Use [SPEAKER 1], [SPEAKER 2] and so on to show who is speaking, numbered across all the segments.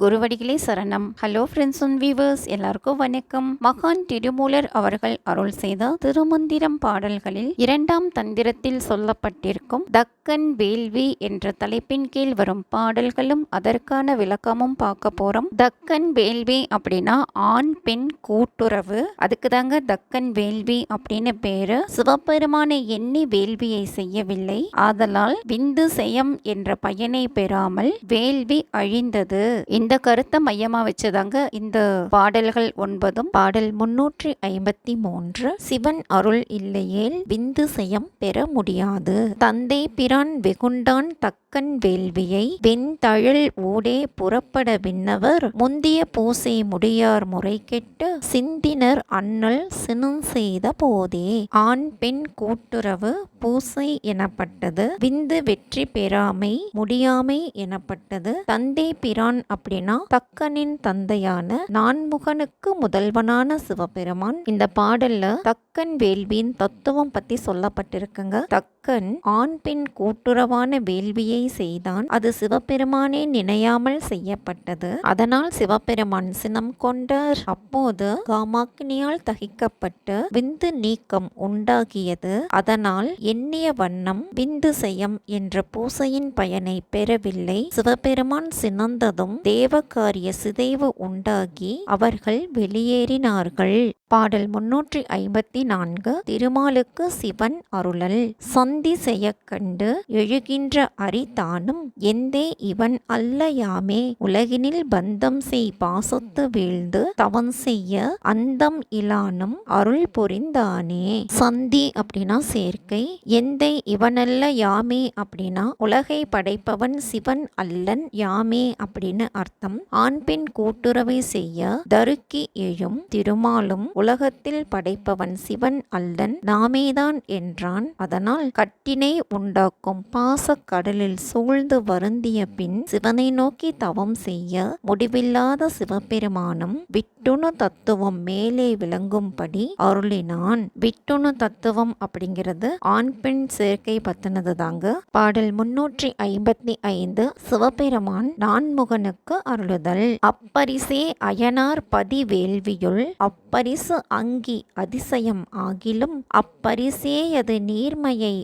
[SPEAKER 1] குருவடிகளே சரணம். Hello friends and viewers எல்லாருக்கும் வணக்கம். மகான் திருமூலர் அவர்கள் அருள் செய்த திருமந்திரம் பாடல்களில் இரண்டாம் தந்திரத்தில் சொல்லப்பட்டிருக்கும் தக்கன் வேள்வி என்ற தலைப்பின் கீழ் வரும் பாடல்களும் அதற்கான விளக்கமும் பார்க்க போறோம். தக்கன் வேள்வி அப்படின்னா ஆண் பெண் கூட்டுறவு. அதுக்கு தாங்க தக்கன் வேள்வி அப்படின்னு பேரு. சிவபெருமான எண்ணி வேள்வியை செய்யவில்லை. ஆதலால் விந்து செயம் என்ற பயனை பெறாமல் வேள்வி அழிந்தது. இந்த கருத்தை மையமா வச்சுதாங்க இந்த பாடல்கள் ஒன்பதும். பாடல் முன்னூற்றி ஐம்பத்தி மூன்று சிவன் அருள் இல்லையேல் விந்து செயம் பெற முடியாது. தந்தை பிரான் வெகுண்டான் தக்கன் வேள்வியை வெண்தழல் ஊடே புறப்பட விண்ணவர் முந்திய பூசை முடியார் முறை கெட்டு சிந்தினர் அண்ணல் சினம் செய்த போதே. ஆண் பெண் கூட்டுறவு பூசை எனப்பட்டது விந்து வெற்றி பெறாமை முடியாமை எனப்பட்டது தந்தை பிரான் அப்படி அப்படின்னா தக்கனின் தந்தையான நான்முகனுக்கு முதல்வனான சிவபெருமான். இந்த பாடல்ல தக்கன் வேள்வியின் தத்துவம் பத்தி சொல்லப்பட்டிருக்குங்க. தக்கன் ஆண் பெண் கூட்டுறவான வேள்வியை செய்தான். அது சிவபெருமானே நினையாமல் செய்யப்பட்டது. அதனால் சிவபெருமான் சினம் கொண்டார். அப்போது காமாக்கினியால் தகிக்கப்பட்டு விந்து நீக்கம் உண்டாகியது. அதனால் எண்ணிய வண்ணம் விந்து செய்யம் என்ற பூசையின் பயனை பெறவில்லை. சிவபெருமான் சினந்ததும் தேவ தேவகாரிய சிதைவு உண்டாகி அவர்கள் வெளியேறினார்கள். பாடல் முன்னூற்றி ஐம்பத்தி நான்கு திருமாலுக்கு சிவன் அருளல். சந்தி செய்ய கண்டு எழுகின்ற அரிதானும் எந்தே இவன் அல்ல யாமே உலகினில் பந்தம் செய் பாசத்து வீழ்ந்து தவன் செய்ய அந்தம் இலானும் அருள் பொறிந்தானே சந்தி அப்படின்னா சேர்க்கை எந்தை இவனல்ல யாமே அப்படின்னா உலகை படைப்பவன் சிவன் அல்லன் யாமே அப்படின்னு அர்த்தம். ஆண் பெண் கூட்டுறவை செய்ய தருக்கி எழும் திருமாலும் உலகத்தில் படைப்பவன் சிவன் அல்லன் நாமேதான் என்றான். அதனால் கட்டினை உண்டாக்கும் பாச கடலில் சூழ்ந்து வருந்திய பின் சிவனை நோக்கி தவம் செய்ய முடிவில்லாத சிவபெருமானும் விட்டுணு தத்துவம் மேலே விளங்கும்படி அருளினான். விட்டுணு தத்துவம் அப்படிங்கிறது ஆண் பெண் சேர்க்கை பத்தினது தாங்க பாடல் முன்னூற்றி ஐம்பத்தி ஐந்து சிவபெருமான் நான்முகனுக்கு அருளுதல் அப்பரிசே அயனார் பதி வேள்வியுள் அப்பரிசு அங்கி அதிசயம் ஆகிலும் அப்பரிசேயது நீர்மையை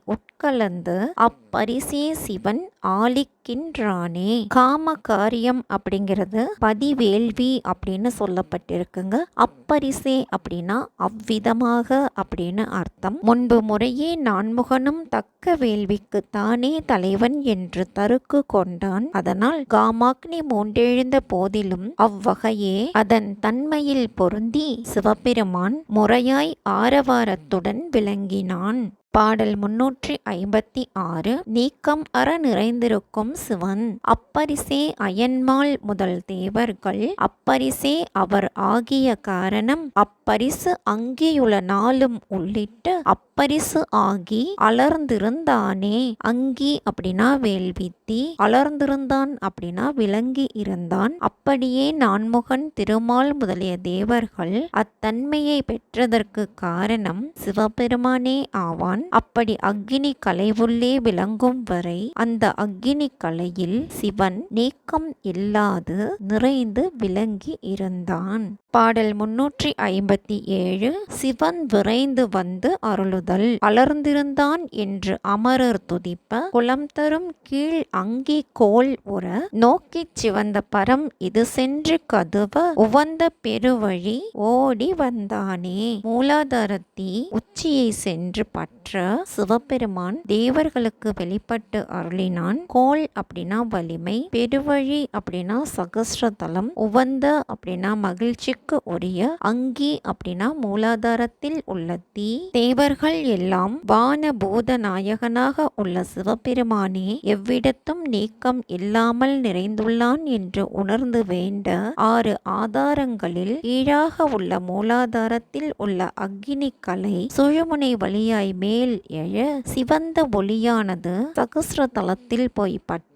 [SPEAKER 1] கலந்து அப்பரிசே சிவன் ஆளிக்கின்றானே காம காரியம் அப்படிங்கிறது பதிவேள்வி அப்படின்னு சொல்லப்பட்டிருக்குங்க. அப்பரிசே அப்படின்னா அவ்விதமாக அப்படின்னு அர்த்தம். முன்பு முறையே நான்முகனும் தக்க வேள்விக்கு தானே தலைவன் என்று தருக்கு கொண்டான். அதனால் காமாக்னி மூன்றெழுந்த போதிலும் அவ்வகையே அதன் தன்மையில் பொருந்தி சிவபெருமான் முறையாய் ஆரவாரத்துடன் விளங்கினான். பாடல் முன்னூற்றி ஐம்பத்தி ஆறு நீக்கம் அற நிறைந்திருக்கும் சிவன். அப்பரிசே அயன்மாள் முதல் தேவர்கள். அப்பரிசே அவர் ஆகிய காரணம். அப்பரிசு அங்கியுள்ள நாளும் உள்ளிட்டு அப்பரிசு ஆகி அலர்ந்திருந்தானே. அங்கி அப்படின்னா வேள்வித்தி அலர்ந்திருந்தான் அப்படின்னா விளங்கி இருந்தான். அப்படியே நான்முகன் திருமால் முதலிய தேவர்கள் அத்தன்மையை பெற்றதற்கு காரணம் சிவபெருமானே ஆவான். அப்படி அக்னி கலைவுள்ளே விளங்கும் வரை அந்த அக்னி கலையில் சிவன் நீக்கம் இல்லாது நிறைந்து விளங்கி இருந்தான். பாடல் முன்னூற்றி ஐம்பத்தி ஏழு சிவன் விரைந்து வந்து அருளுதல். அலர்ந்திருந்தான் என்று அமரர் துதிப்ப குளம் தரும் கீழ் அங்கி கோல் உற. நோக்கிச் சிவந்த பரம் இது சென்று கதுவ உவந்த பெருவழி ஓடி வந்தானே. மூலாதாரத்தி உச்சியை சென்று பற்ற. சிவபெருமான் தேவர்களுக்கு வெளிப்பட்டு அருளினான். கோல் அப்படின்னா வலிமை பெருவழி அப்படின்னா சகசிரதலம் உவந்த அப்படின்னா மகிழ்ச்சி தேவர்களுக்கு உரிய அங்கி அப்படின்னா மூலாதாரத்தில் உள்ள தீ. தேவர்கள் எல்லாம் வான பூத நாயகனாக உள்ள சிவபெருமானே எவ்விடத்தும் நீக்கம் இல்லாமல் நிறைந்துள்ளான் என்று உணர்ந்து வேண்ட ஆறு ஆதாரங்களில் கீழாக உள்ள மூலாதாரத்தில் உள்ள அக்னி கலை சுழுமுனை வழியாய் மேல் எழ சிவந்த ஒளியானது சகசிர தளத்தில் போய் பற்ற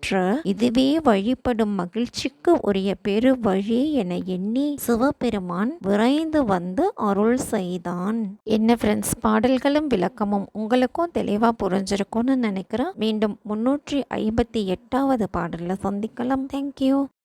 [SPEAKER 1] இதுவே வழிபடும் மகிழ்ச்சிக்கு உரிய பெரு வழி என எண்ணி சிவபெரு சிவபெருமான் விரைந்து வந்து அருள் செய்தான். என்ன ஃப்ரெண்ட்ஸ் பாடல்களும் விளக்கமும் உங்களுக்கும் தெளிவா புரிஞ்சிருக்கும்னு நினைக்கிறேன். மீண்டும் முன்னூற்றி ஐம்பத்தி எட்டாவது பாடல்ல சந்திக்கலாம். தேங்க்யூ